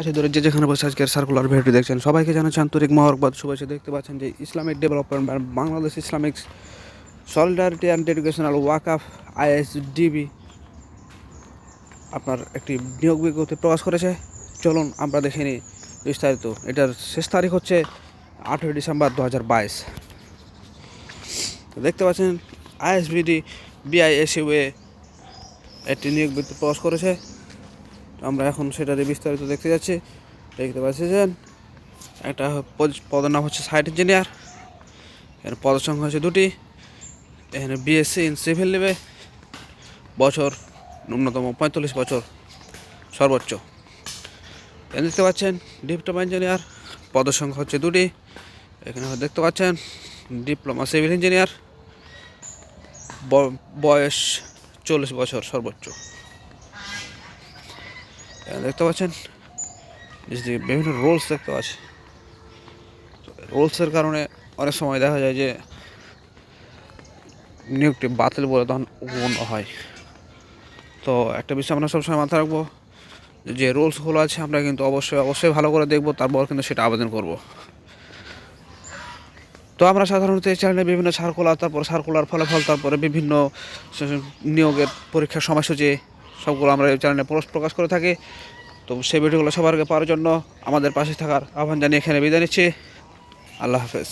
আচ্ছা ধরে যে যেখানে বসে আজকের সার্কুলার ভিডিও দেখছেন, সবাইকে জানাচ্ছি আন্তরিক মহরকবাদ শুভেচ্ছা দেখতে পাচ্ছেন যে Islamic development Bangladesh Islamic solidarity and educational ওয়াকআপ ISDB আপনার একটি নিয়োগ বিজ্ঞপ্তি প্রকাশ করেছে। চলুন আমরা দেখে নিই বিস্তারিত। এটার শেষ তারিখ হচ্ছে আঠেরোই ডিসেম্বর দু হাজার বাইশ দেখতে পাচ্ছেন আইএসবিডি বিআইএসইউএ একটি নিয়োগ বিজ্ঞপ্তি প্রকাশ করেছে। আমরা এখন সেটাতে বিস্তারিত দেখতে যাচ্ছি। দেখতে পাচ্ছেন একটা পদ- পদের নাম হচ্ছে সাইট ইঞ্জিনিয়ার। এর পদের সংখ্যা হচ্ছে দুটি। এখানে বিএসসি ইন সিভিল নেবে। বছর, ন্যূনতম পঁয়তাল্লিশ বছর সর্বোচ্চ। এখানে দেখতে পাচ্ছেন ডিপ্লোমা ইঞ্জিনিয়ার। পদের সংখ্যা হচ্ছে দুটি। এখানে দেখতে পাচ্ছেন ডিপ্লোমা সিভিল ইঞ্জিনিয়ার। বয়স চল্লিশ বছর সর্বোচ্চ। দেখতে পাচ্ছেন? বিভিন্ন রোলস দেখতে পাচ্ছি। রোলসের কারণে অনেক সময় দেখা যায় যে নিয়োগটি বাতিল বলে তখন গণ্য হয়। তো একটা বিষয় আমরা সবসময় মাথায় রাখব, যে রুলসগুলো আছে, আমরা কিন্তু অবশ্যই অবশ্যই ভালো করে দেখব, তারপর কিন্তু সেটা আবেদন করব। তো আমরা সাধারণত এই চ্যানেলে বিভিন্ন সার্কুলার তারপর সার্কুলার ফলাফল, তারপরে বিভিন্ন নিয়োগের পরীক্ষার সময়সূচি সবগুলো আমরা এই চ্যানেলে পোস্ট প্রকাশ করে থাকি। তো সেই ভিডিওগুলো সবার আগে পাওয়ার জন্য আমাদের পাশে থাকার আহ্বান জানিয়ে এখানে বিদায় নিচ্ছি। আল্লাহ হাফেজ।